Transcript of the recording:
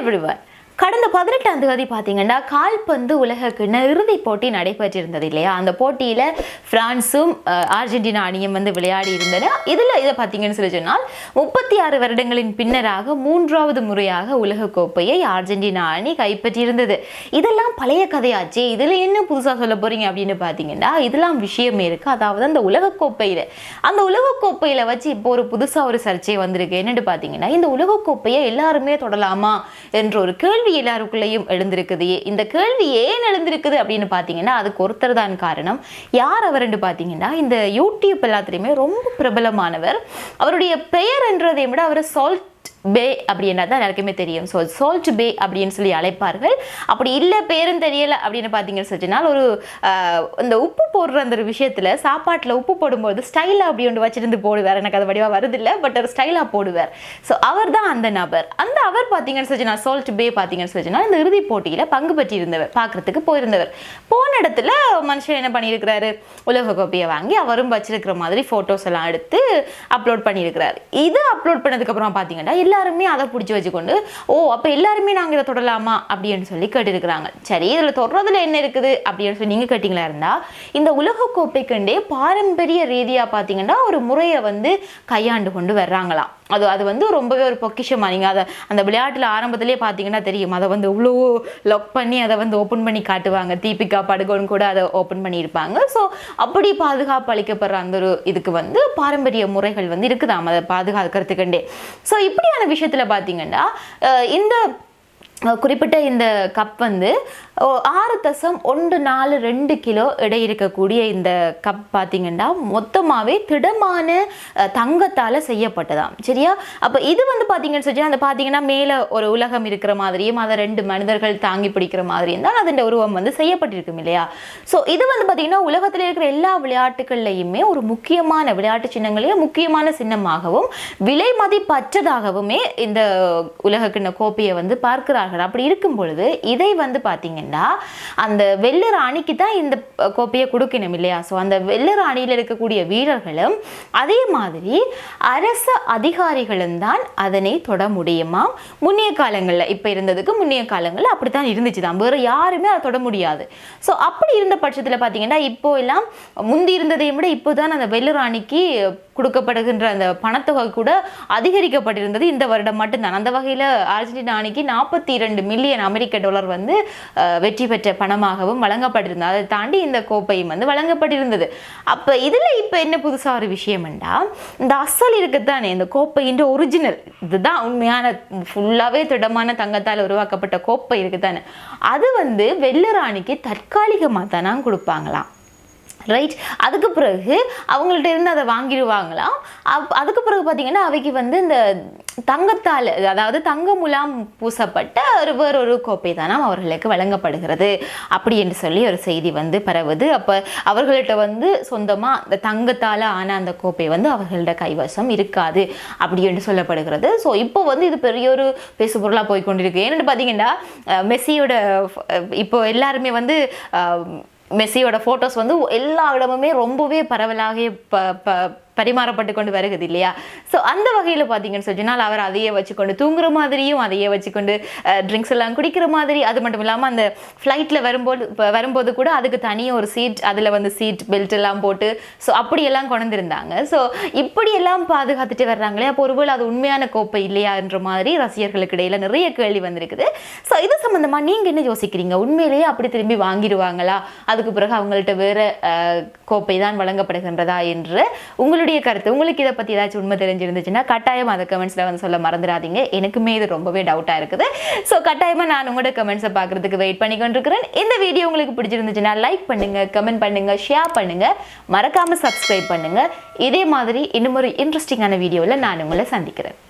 everyone. கடந்த பதினெட்டாம் தேதி பார்த்தீங்கன்னா கால்பந்து உலக கிண்ண இறுதிப் போட்டி நடைபெற்றிருந்தது இல்லையா? அந்த போட்டியில் பிரான்ஸும் அர்ஜென்டினா அணியும் வந்து விளையாடி இருந்தன இதில் இதை பார்த்தீங்கன்னு சொல்லி சொன்னால் முப்பத்தி ஆறு வருடங்களின் பின்னராக மூன்றாவது முறையாக உலக கோப்பையை அர்ஜென்டினா அணி கைப்பற்றியிருந்தது. இதெல்லாம் பழைய கதையாச்சே. இதில் என்ன புதுசாக சொல்ல போகிறீங்க அப்படின்னு பார்த்தீங்கன்னா இதெல்லாம் விஷயமே இருக்கு. அதாவது அந்த உலகக்கோப்பையில் அந்த உலகக்கோப்பையில் வச்சு இப்போ ஒரு புதுசாக ஒரு சர்ச்சை வந்திருக்கு. என்னென்னு பார்த்தீங்கன்னா இந்த உலகக்கோப்பையை எல்லாருமே தொடலாமா என்ற ஒரு கேள்வி எல்லாருக்குள்ளேயும் எழுந்திருக்குது. இந்த கேள்வி ஏன் எழுந்திருக்குது அப்படின்னு பார்த்தீங்கன்னா அதுக்கு ஒருத்தர் தான் காரணம். யார் அவர்னு பார்த்தீங்கன்னா இந்த யூடியூப் எல்லாத்துலேயுமே ரொம்ப பிரபலமானவர். அவருடைய பெயர் என்றதை விட அவர் சால்ட் பே அப்படின்னா தான் எல்லாருக்குமே தெரியும். ஸோ சால்ட் பே அப்படின்னு சொல்லி அழைப்பார்கள். அப்படி இல்லை பேரும் தெரியலை அப்படின்னு பார்த்தீங்கன்னு சொன்னால் ஒரு இந்த உப்பு போடுற அந்த ஒரு விஷயத்தில் சாப்பாட்டில் உப்பு போடும்போது ஸ்டைலாக அப்படி ஒன்று வச்சிருந்து போடுவார். எனக்கு அது வடிவாக வருதில்லை பட் ஒரு ஸ்டைலாக போடுவார். ஸோ அவர் தான் அந்த நபர். அந்த அவர் பார்த்தீங்கன்னு சொன்னா சோல்ட் பே பார்த்தீங்கன்னு சொன்னா இந்த இறுதிப் போட்டியில் பங்கு பெற்றிருந்தவர் பார்க்கறதுக்கு போயிருந்தவர். போன இடத்துல மனுஷன் என்ன பண்ணியிருக்கிறாரு? உலக கோப்பையை வாங்கி அவரும் வச்சிருக்கிற மாதிரி ஃபோட்டோஸ் எல்லாம் எடுத்து அப்லோட் பண்ணியிருக்கிறார். இது அப்லோட் பண்ணதுக்கப்புறம் பார்த்தீங்கன்னா எல்லாருமே அதை பிடிச்சி வச்சுக்கொண்டு ஓ அப்போ எல்லாருமே நாங்கள் இதை தொடலாமா? அப்படின்னு சொல்லி கேட்டிருக்கிறாங்க. சரி இதில் தொடர்றதுல என்ன இருக்குது அப்படின்னு சொல்லி நீங்கள் கேட்டிங்களா இருந்தால் இந்த உலகக்கோப்பைக்கண்டே பாரம்பரிய ரீதியாக பார்த்தீங்கன்னா ஒரு முறையை வந்து கையாண்டு கொண்டு வர்றாங்களாம். அது அது வந்து ரொம்பவே ஒரு பொக்கிஷமா. நீங்கள் அதை அந்த விளையாட்டில் ஆரம்பத்திலே பார்த்தீங்கன்னா தெரியும். அதை வந்து இவ்வளோ லொக் பண்ணி அதை வந்து ஓப்பன் பண்ணி காட்டுவாங்க. தீபிகா படுகோன் கூட அதை ஓப்பன் பண்ணியிருப்பாங்க. ஸோ அப்படி பாதுகாப்பு அளிக்கப்படுற அந்த ஒரு இதுக்கு வந்து பாரம்பரிய முறைகள் வந்து இருக்குதாம் அதை பாதுகாக்கிறதுக்கண்டே. ஸோ இப்படியான விஷயத்தில் பார்த்தீங்கன்னா இந்த குறிப்பிட்ட இந்த கப் வந்து ஆறு தசம் ஒன்று நாலு ரெண்டு கிலோ எடை இருக்கக்கூடிய இந்த கப் பார்த்தீங்கன்னா மொத்தமாகவே திடமான தங்கத்தால் செய்யப்பட்டதாம். சரியா? அப்போ இது வந்து பார்த்தீங்கன்னு சொல்லி அந்த பார்த்தீங்கன்னா மேலே ஒரு உலகம் இருக்கிற மாதிரியும் அதை ரெண்டு மனிதர்கள் தாங்கி பிடிக்கிற மாதிரியும் தான் அதன் உருவம் வந்து செய்யப்பட்டிருக்கும் இல்லையா? ஸோ இது வந்து பார்த்தீங்கன்னா உலகத்தில் இருக்கிற எல்லா விளையாட்டுகள்லையுமே ஒரு முக்கியமான விளையாட்டு சின்னங்களையும் முக்கியமான சின்னமாகவும் விலை மதிப்பற்றதாகவுமே இந்த உலகக்கிண்ண கோப்பையை வந்து பார்க்கிறார்கள். அப்படி இருக்கும் பொழுது இதை வந்து பார்த்தீங்கன்னா அந்த வெள்ளர் அணிக்கு தான் இந்த கோப்பையை கொடுக்கணும் இல்லையா? ஸோ அந்த வெள்ளர் அணியில் இருக்கக்கூடிய வீரர்களும் அதே மாதிரி அரச அதிகாரிகளும் தான் அதனை தொட முடியுமா? முன்னைய காலங்களில் இப்போ இருந்ததுக்கு முன்னைய காலங்களில் அப்படி தான் இருந்துச்சு தான். வேறு யாருமே அதை தொட முடியாது. ஸோ அப்படி இருந்த பட்சத்தில் பார்த்தீங்கன்னா இப்போ எல்லாம் முந்தி இருந்ததையும் விட இப்போ தான் அந்த வெள்ளர் அணிக்கு கொடுக்கப்படுகின்ற அந்த பணத்தொகை கூட அதிகரிக்கப்பட்டிருந்தது. இந்த வருடம் மட்டும்தான். அந்த வகையில் அர்ஜென்டினா அணிக்கு நாற்பத்தி இரண்டு மில்லியன் அமெரிக்க டாலர் வந்து வெற்றி பெற்ற பணமாகவும் வழங்கப்பட்டிருந்தது. அதை தாண்டி இந்த கோப்பையும் வந்து வழங்கப்பட்டிருந்தது. அப்போ இதில் இப்போ என்ன புதுசாக ஒரு விஷயம்ண்டா இந்த அசல் இருக்குத்தானே இந்த கோப்பைன்ற ஒரிஜினல் இதுதான் உண்மையான ஃபுல்லாகவே திடமான தங்கத்தால் உருவாக்கப்பட்ட கோப்பை இருக்குதானே அது வந்து வெள்ளராணிக்கு தற்காலிகமாக தானே கொடுப்பாங்களாம். ரைட் அதுக்கு பிறகு அவங்கள்ட்ட இருந்து அதை வாங்கிடுவாங்களாம். அப் அதுக்கு பிறகு பார்த்தீங்கன்னா அவைக்கு வந்து இந்த தங்கத்தால் அதாவது தங்க முலாம் பூசப்பட்ட ஒரு வேறொரு கோப்பை தானாம் அவர்களுக்கு வழங்கப்படுகிறது. அப்படி என்று சொல்லி ஒரு செய்தி வந்து பரவுது. அப்போ அவர்கள்ட்ட வந்து சொந்தமாக அந்த தங்கத்தால் ஆன அந்த கோப்பை வந்து அவர்களோட கைவசம் இருக்காது அப்படி என்று சொல்லப்படுகிறது. ஸோ இப்போ வந்து இது பெரிய ஒரு பேசுபொருளாக போய் கொண்டிருக்கு ஏன்னு பார்த்தீங்கன்னா மெஸ்ஸியோட இப்போ எல்லாருமே வந்து மெஸ்ஸியோட ஃபோட்டோஸ் வந்து எல்லா இடமுமே ரொம்பவே பரவலாக ப ப பரிமாறப்பட்டு கொண்டு வருகிறது இல்லையா? ஸோ அந்த வகையில் பார்த்தீங்கன்னு சொன்னால் அவர் அதையே வச்சுக்கொண்டு தூங்குற மாதிரியும் அதையே வச்சுக்கொண்டு ட்ரிங்க்ஸ் எல்லாம் குடிக்கிற மாதிரி அது மட்டும் இல்லாமல் அந்த ஃப்ளைட்டில் வரும்போது வரும்போது கூட அதுக்கு தனியாக ஒரு சீட் அதில் வந்து சீட் பெல்ட் எல்லாம் போட்டு ஸோ அப்படியெல்லாம் கொண்டிருந்தாங்க ஸோ இப்படியெல்லாம் பாதுகாத்துட்டு வர்றாங்களே அப்போ ஒருவேளை அது உண்மையான கோப்பை இல்லையான்ற மாதிரி ரசிகர்களுக்கு இடையில நிறைய கேள்வி வந்திருக்குது. ஸோ இது சம்மந்தமாக நீங்கள் என்ன யோசிக்கிறீங்க? உண்மையிலேயே அப்படி திரும்பி வாங்கிடுவாங்களா? அதுக்கு பிறகு அவங்கள்ட்ட வேற கோப்பை தான் வழங்கப்படுகின்றதா என்று உங்களுடைய கருத்து உங்களுக்கு இதை பற்றி ஏதாச்சும் உண்மை தெரிஞ்சிருந்துச்சுன்னா கட்டாயம் அதை கமெண்ட்ஸில் வந்து சொல்ல மறந்துடாதீங்க. எனக்குமே இது ரொம்பவே டவுட்டாக இருக்குது. ஸோ கட்டாயமாக நான் உங்களோட கமெண்ட்ஸை பார்க்குறதுக்கு வெயிட் பண்ணி கொண்டிருக்கிறேன். இந்த வீடியோ உங்களுக்கு பிடிச்சிருந்துச்சுன்னா லைக் பண்ணுங்க கமெண்ட் பண்ணுங்க ஷேர் பண்ணுங்க. மறக்காம சப்ஸ்கிரைப் பண்ணுங்க. இதே மாதிரி இன்னும் ஒரு இன்ட்ரெஸ்டிங்கான வீடியோவில் நான் உங்களை சந்திக்கிறேன்.